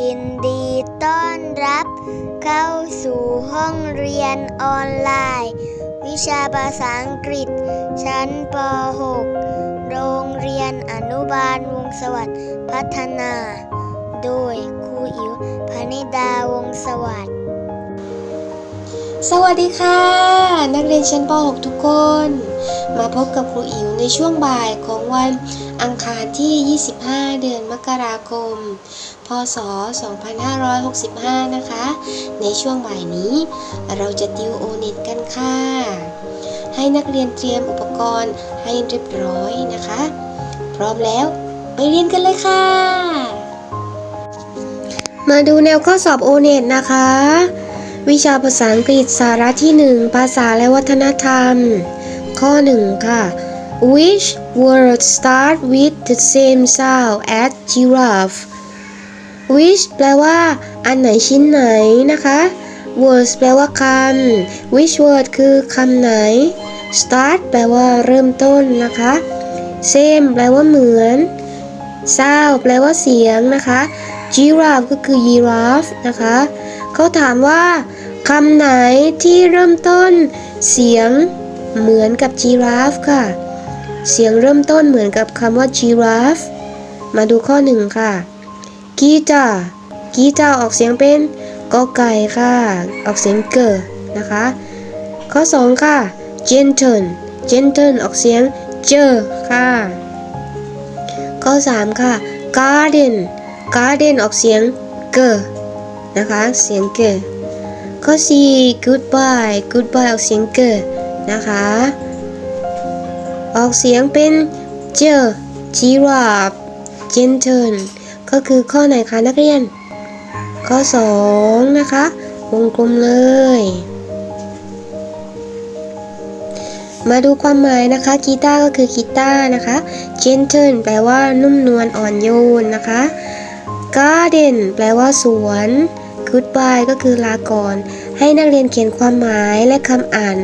ยินดีต้อนรับเข้าสู่ห้องเรียนออนไลน์ วิชาภาษาอังกฤษ ชั้นป .6 โรงเรียนอนุบาลวงศวัสดิ์พัฒนา โดยครูอิ๋วพนิดาวงสวัสดิ์สวัสดีค่ะ นักเรียนชั้นป .6 ทุกคน มาพบกับครูอิ๋วในช่วงบ่ายของวันอังคารที่ 25 เดือนมกราคม พศ 2565 นะคะ ในช่วงบ่ายนี้เราจะติวโอเน็ตกันค่ะ ให้นักเรียนเตรียมอุปกรณ์ให้เรียบร้อยนะคะ พร้อมแล้วไปเรียนกันเลยค่ะ มาดูแนวข้อสอบโอเน็ตนะคะ วิชาภาษาอังกฤษสาระที่ 1 ภาษาและวัฒนธรรม ข้อ 1 ค่ะ Which words start with the same sound as giraffe Which แปลว่า อันไหนชิ้นไหนนะคะ words แปลว่าคำ Which word คือคำไหน start แปลว่าเริ่มต้นนะคะ same แปลว่าเหมือน sound แปลว่าเสียงนะคะ giraffe ก็คือ giraffe นะคะ เขาถามว่าคำไหนที่เริ่มต้น เสียงเหมือนกับ giraffe ค่ะ เสียงเริ่มต้นเหมือนกับคำว่า giraffe มาดูข้อหนึ่งค่ะ กีตาร์กีตาร์ออกเสียงเป็นกอไก่ค่ะ ออกเสียงเกอนะคะ ข้อสองค่ะ gentle gentle ออกเสียงเจอค่ะ ข้อสามค่ะ garden garden ออกเสียงเกอนะคะ เสียงเกิดข้อ 4 goodbye goodbye ออกเสียงเกิดนะคะ ออกเสียงเป็นเจอ giraffe gentle ก็คือข้อไหนคะนักเรียน ข้อ 2 นะคะ วงกลมเลย มาดูความหมายนะคะกีตาร์ก็คือกีตาร์นะคะ gentle แปลว่านุ่มนวลอ่อนโยนนะคะ garden แปลว่าสวน goodbye ก็คือลาก่อน ให้นักเรียนเขียนความหมายและคำอ่าน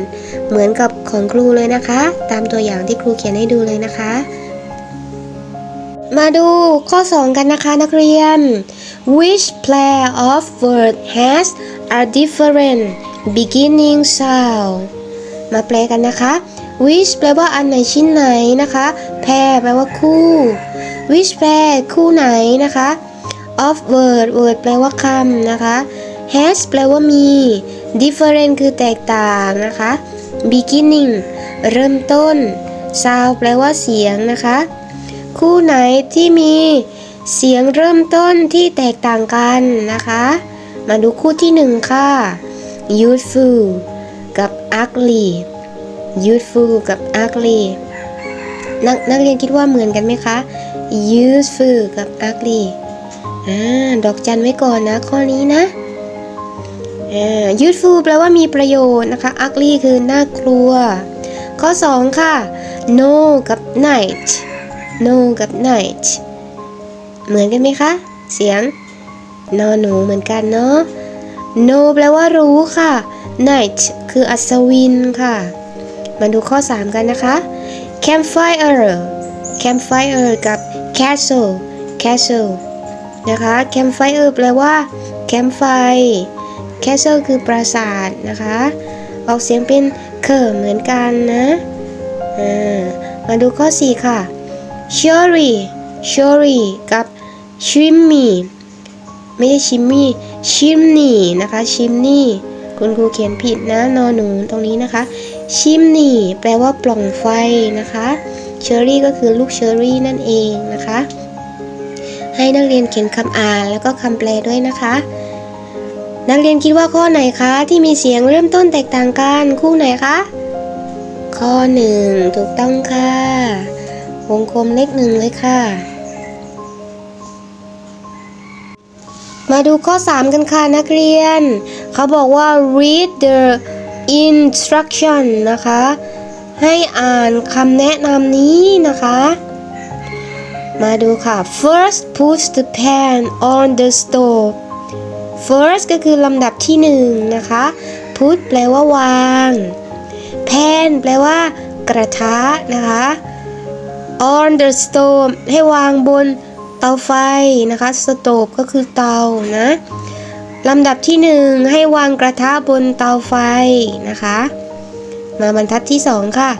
เหมือนกับของครูเลยนะคะ ตามตัวอย่างที่ครูเขียนให้ดูเลยนะคะ มาดูข้อ 2 กันนะคะนักเรียน which pair of word has a different beginning sound มาแปลกันนะคะ which แปลว่าอันไหนชิ้นไหนนะคะ pair แปลว่าคู่ which pair คู่ไหนนะคะ of word word แปลว่าคำนะคะ has แปลว่ามี different คือแตกต่างนะคะ beginning เริ่มต้น sound แปลว่าเสียงนะคะ คู่ไหนที่มีเสียงเริ่มต้นที่แตกต่างกันนะคะ มาดูคู่ที่หนึ่งค่ะ youthful กับ ugly youthful กับ ugly นักนักเรียนคิดว่าเหมือนกันไหมคะ useful กับ ugly อ่าดอกจันไว้ก่อนนะ ข้อนี้นะอ่า useful แปลว่ามีประโยชน์นะคะ ugly คือน่ากลัว ข้อ 2 ค่ะ no กับ night no กับ night เหมือนกันไหมคะ เสียงนอนหนูเหมือนกันเนาะ no แปลว่ารู้ค่ะ night คืออัศวินค่ะ มาดูข้อ 3 กันนะคะ campfire campfire กับ castle castle นะคะ campfire แปลว่าแคมป์ไฟ castle คือปราสาทนะคะ ออกเสียงเป็นเคอเหมือนกันนะ มาดูข้อ 4 ค่ะ cherry cherry กับ shimmy ไม่ใช่ shimmy chimney นะคะ chimney คุณครูเขียนผิดนะนอหนูตรงนี้นะคะ chimney แปลว่าปล่องไฟนะคะ cherry ก็คือลูกเชอรี่นั่นเองนะคะ ให้นักเรียนเขียนคำอ่านแล้วก็คำแปลด้วยนะคะ นักเรียนคิดว่าข้อไหนคะ ที่มีเสียงเริ่มต้นแตกต่างกันคู่ไหนคะ ข้อหนึ่งถูกต้องค่ะ วงกลมเลขหนึ่งเลยค่ะ มาดูข้อ 3 กันค่ะนักเรียน เขาบอกว่า read the instruction นะคะ ให้อ่านคำแนะนำนี้นะคะมาดูค่ะ first put the pan on the stove first ก็คือลำดับที่หนึ่งนะคะ put แปลว่าวาง pan แปลว่ากระทะนะคะ on the stove ให้วางบนเตาไฟนะคะสโตบก็คือเตานะลำดับที่หนึ่งให้วางกระทะบนเตาไฟนะคะ มาบรรทัดที่สองค่ะ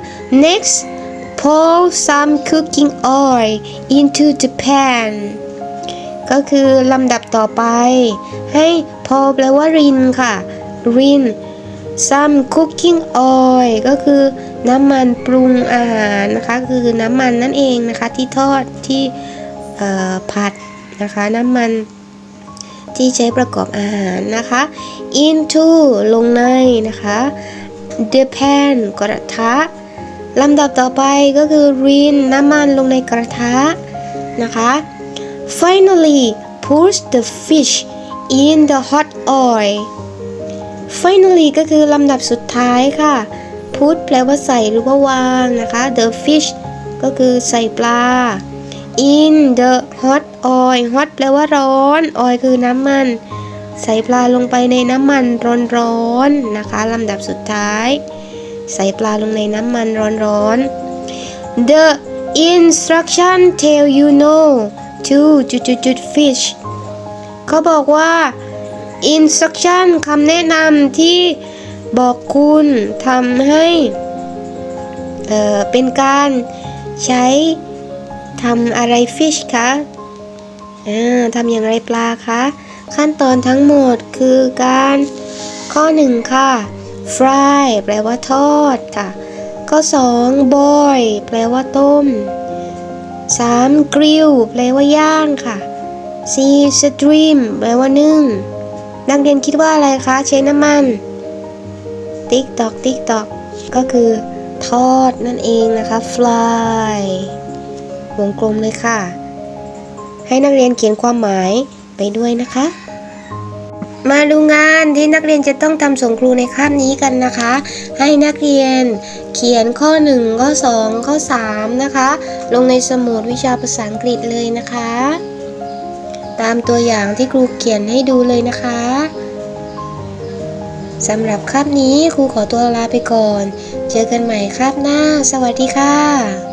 next pour some cooking oil into the pan ก็คือลำดับต่อไป ให้ pour แปลว่ารินค่ะ ริน some cooking oil ก็คือ น้ำมันปรุงอาหารนะคะ คือน้ำมันนั่นเองนะคะที่ทอดที่ผัดนะคะ น้ำมันที่ใช้ประกอบอาหารนะคะ into ลงในนะคะ the pan กระทะลำดับต่อไปก็คือ rin น้ำมันลงในกระทะนะคะ finally push the fish in the hot oil finally ก็คือลำดับสุดท้ายค่ะ put แปลว่าใส่หรือว่าวางนะคะ the fish ก็คือใส่ปลา in the hot oil hot แปลว่าร้อน oil คือน้ำมัน ใส่ปลาลงไปในน้ำมันร้อนๆนะคะลำดับสุดท้าย ใส่ปลาลงในน้ำมันร้อนๆ the instruction tell you know to จุดจุดจุด fish เขาบอกว่า instruction คำแนะนำที่ บอกคุณทำให้เอ่อเป็นการใช้ทำอะไร fish คะอ่าทำอย่างไรปลาคะขั้นตอนทั้งหมดคือการข้อ 1 ค่ะ fry แปลว่าทอดค่ะ ข้อ 2 boil แปลว่าต้ม 3. grill แปลว่าย่างค่ะ 4. steam แปลว่านึ่ง นักเรียนคิดว่าอะไรคะ ใช้น้ำมัน ติ๊กตอกติ๊กตอกก็คือทอดนั่นเองนะคะ fly วงกลมเลยค่ะ ให้นักเรียนเขียนความหมายไปด้วยนะคะ มาดูงานที่นักเรียนจะต้องทำส่งครูในคาบนี้กันนะคะ ให้นักเรียนเขียนข้อ 1 ข้อ 2 ข้อ 3 นะคะ ลงในสมุดวิชาภาษาอังกฤษเลยนะคะ ตามตัวอย่างที่ครูเขียนให้ดูเลยนะคะ สำหรับคาบนี้ครูขอตัวลาไปก่อน เจอกันใหม่คาบหน้า สวัสดีค่ะ